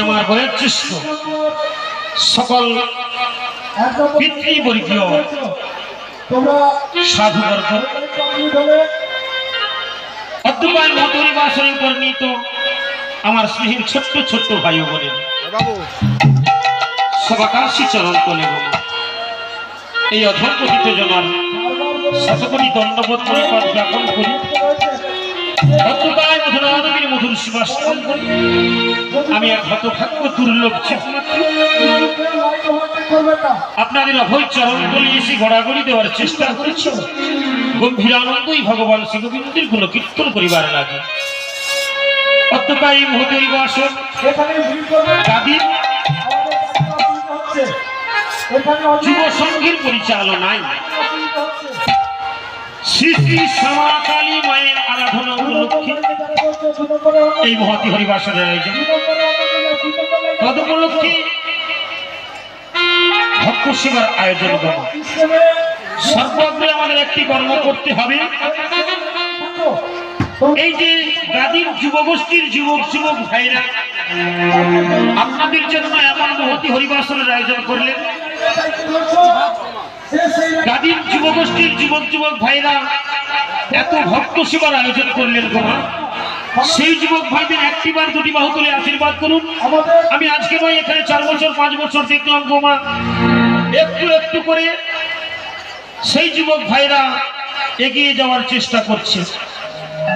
আমার সকল পিতৃবর্গীয় সাধুবর্গ আমার স্নেহের ছোট্ট ছোট্ট ভাই বোনের সবাকাশী চরণ বলে। এই অধপতিত জনার দণ্ডবোধ করি মধুর শিবাস আমি দুর্লভ আপনাদের অভয় চরণ তলে এসে গড়াগড়ি দেওয়ার চেষ্টা করেছি। গম্ভীর আনন্দই ভগবান শ্রীগোবিন্দের গুণ কীর্তন করিবার লাগে। অত্যকাই মহোদয় বাসন দাদির যুব পরিচালনায় শ্রী শ্যামা কালী মায়ের আরাধনা উপলক্ষে এই মহতি হরিবাসনের আয়োজন। তদ উপলক্ষে ভক্ত সেবার আয়োজন করা আমাদের একটি কর্ম করতে হবে। এই যে গাদির যুবগোষ্ঠীর যুবক যুবক ভাইরা, আপনাদের জন্য এমন মহতি হরিবাসনের আয়োজন করলেন। যুবগোষ্ঠীর যুবক যুবক ভাইরা এত সেবার আয়োজন করলেন সেই যুবক ভাইদের একটি আশীর্বাদ করুন। আমি আজকে নয়, এখানে চার বছর, পাঁচ বছর দেখলাম গোমা একটু একটু করে সেই যুবক ভাইরা এগিয়ে যাওয়ার চেষ্টা করছে।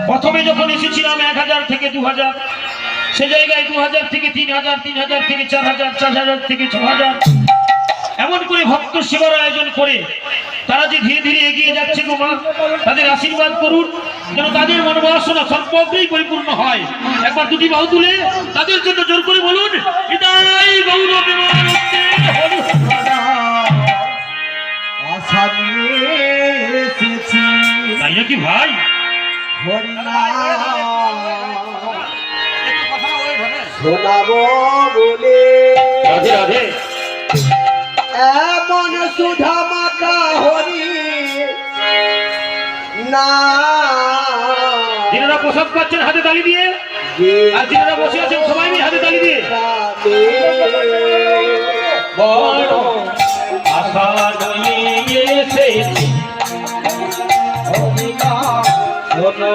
প্রথমে যখন এসেছিলাম এক হাজার থেকে দু হাজার, সে জায়গায় দু হাজার থেকে তিন হাজার তিন হাজার থেকে চার হাজার চার হাজার থেকে ছ হাজার। এমন করে ভক্ত সেবার আয়োজন করে তারা যে ধীরে ধীরে এগিয়ে যাচ্ছে গো মা তাদের আশীর্বাদ করুন যেন তাদের মনোবাসনা সর্বগ্রেই পরিপূর্ণ হয়। একবার দুটি বাহু তুলে তাদের জন্য জোর করে বলুন বিদায় গৌর তাই নাকি ভাই? রাধে রাধে। এমন সুধা মাকা হরি না। যিনারা প্রসাদ পাচ্ছেন হাতে তালি দিয়ে আর যিনারা বসে আছেন সবাই মিলে হাতে তালি দিয়ে। বড় আশা নিয়ে এসেছি। বলে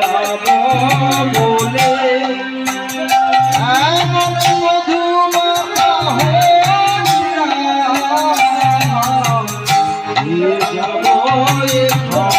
যাব আশা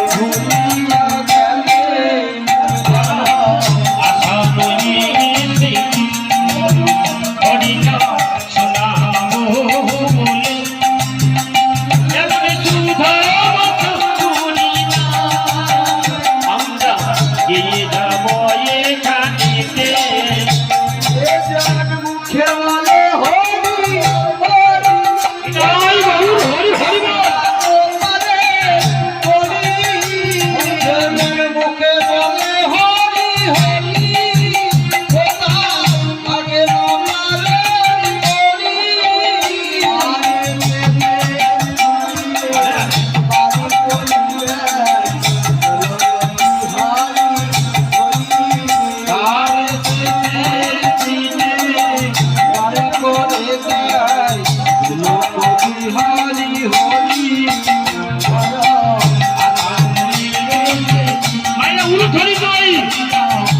Agora e!